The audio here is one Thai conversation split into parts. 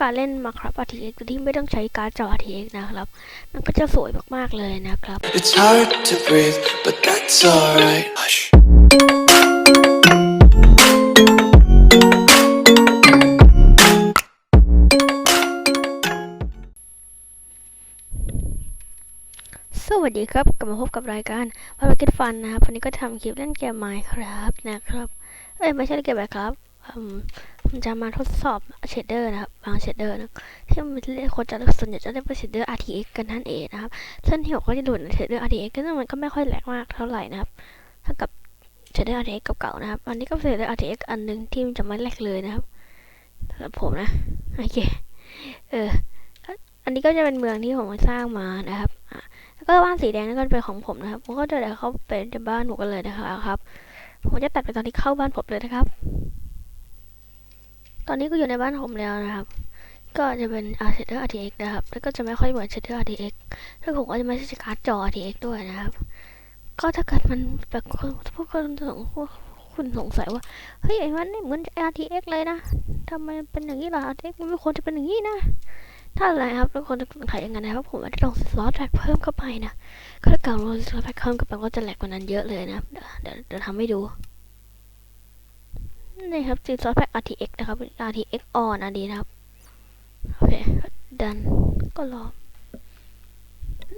การเล่น Minecraft RTX ที่ไม่ต้องใช้การ์ดจอ RTX นะครับ มันก็จะสวยมาก ๆ เลยนะครับ It's hard to breathe, but that's alright. Hush. สวัสดีครับ กลับมาพบกับรายการพารากิ t ฟันนะครับ วันนี้ก็ทำคลิปเล่นเกม Minecraft นะครับ เอ้ย ไม่ใช่เกม Minecraft อืม ผมจะมาทดสอบเชดเดอร์นะครับบางเชดเดอร์นะที่มันเล่นคนจะส่วนใหญ่จะเล่นเป็นเชดเดอร์ RTX กันนั่นเองนะครับซึ่งที่ผมก็จะดูในเชดเดอร์ RTX ก็มันก็ไม่ค่อยแหลกมากเท่าไหร่นะครับถ้ากับเชดเดอร์ RTX เก่าๆนะครับ อันนี้ก็เป็นเชดเดอร์ RTX อันหนึ่งที่มันจะไม่แหลกเลยนะครับสำหรับผมนะโอเคเอออันนี้ก็จะเป็นเมืองที่ผมสร้างมานะครับอะแล้วก็บ้านสีแดงนั่นก็เป็นของผมนะครับผมก็จะเดินเข้าไปในบ้านผมกันเลยนะครับผมจะตัดไปตอนที่เข้าบ้านผมเลยนะครับ ตอนนี้ก็อยู่ในบ้านผมแล้วนะครับ ก็จะเป็น r s h a d e r RTX นะครับ แล้วก็จะไม่ค่อยเหมือน Shader RTX แล้วผมก็จะไม่ใช่การ์ดจอ RTX ด้วยนะครับ ก็ถ้าเกิดมันแบบพวกคนสงพวกคุณสงสัยว่า เฮ้ยไอ้มันนี่เหมือน RTX เลยนะทำไมเป็นอย่างนี้ล่ะ RTX มันไม่ควรจะเป็นอย่างนี้นะถ้าอะไรครับทุกคนจะสงสัยยังไงนะครับผมอาจจะลองสลอตแพ็กเพิ่มเข้าไปนะก็ถ้าเกิดเราสล็อตแพ็กเพิ่มเข้าไปก็จะแหลกกว่านั้นเยอะเลยนะ เดี๋ยวเดี๋ยวทำให้ดู นี่ครับซีซอสแพ็ก RTX นะครับ RTX on อันนี้นะครับ โอเค ดัน ก็รอ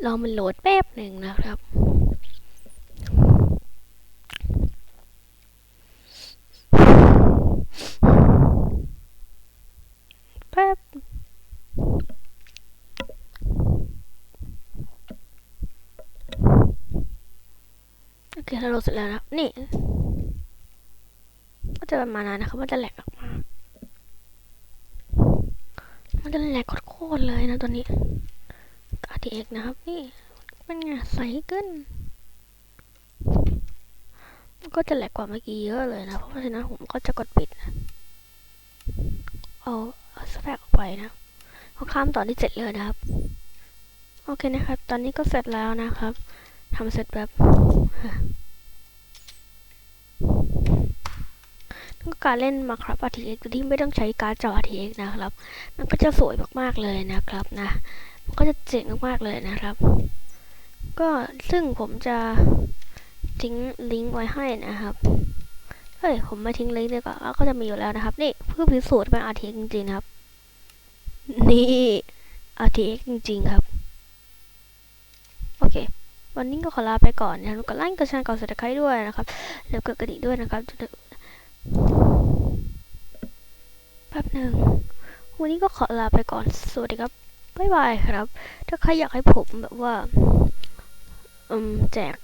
รอมันโหลดแป๊บหนึ่งนะครับแป๊บโอเคเราโหลดเสร็จแล้วนะครับนี่ ก็จะประมาณนั้นนะครับมันจะแหลกออกมา มันจะแหลกโคตรเลยนะตัวนี้ RTX นะครับนี่เป็นไงใสขึ้น มันก็จะแหลกกว่าเมื่อกี้เยอะเลยนะ เพราะฉะนั้นผมก็จะกดปิดนะ เอาเอาสแปกออกไปนะเขาข้ามตอนที่เสร็จเลยนะครับ โอเคนะครับ ตอนนี้ก็เสร็จแล้วนะครับทำเสร็จแบบ การเล่น Minecraft RTX ที่ไม่ต้องใช้การ์ดจอ RTX นะครับ มันก็จะสวยมากๆเลยนะครับนะ มันก็จะเจ๋งมากๆเลยนะครับ ก็ซึ่งผมจะทิ้งลิงก์ไว้ให้นะครับเฮ้ยผมไม่ทิ้งลิงก์ดีกว่าก็จะมีอยู่แล้วนะครับ นี่เพื่อพิสูจน์เป็น RTX จริงๆครับ นี่ RTX จริงๆครับ โอเควันนี้ก็ขอลาไปก่อนนะครับกดไลค์กดแชร์กด subscribe ด้วยนะครับแล้วกดกระดิ่งด้วยนะครับ แป๊บหนึ่งวันนี้ก็ขอลาไปก่อน สวัสดีครับ บ๊ายบายครับ ถ้าใครอยากให้ผมแบบว่าอืมแจก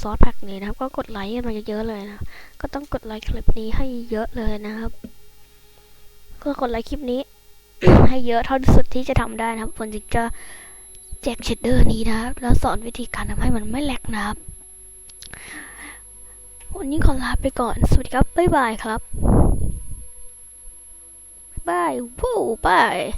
ซอสแพ็กนี้นะครับ ก็กดไลค์กันมาเยอะๆเลยนะ ก็ต้องกดไลค์คลิปนี้ให้เยอะเลยนะครับ ก็กดไลค์คลิปนี้ ให้เยอะเท่าที่สุดที่จะทำได้นะครับผมจึงจะแจกเชดเดอร์นี้นะครับ แล้วสอนวิธีการทำให้มันไม่แหลกนะครับ วันนี้ขอลาไปก่อน สวัสดีครับ บ๊ายบายครับ bye, whoa, bye.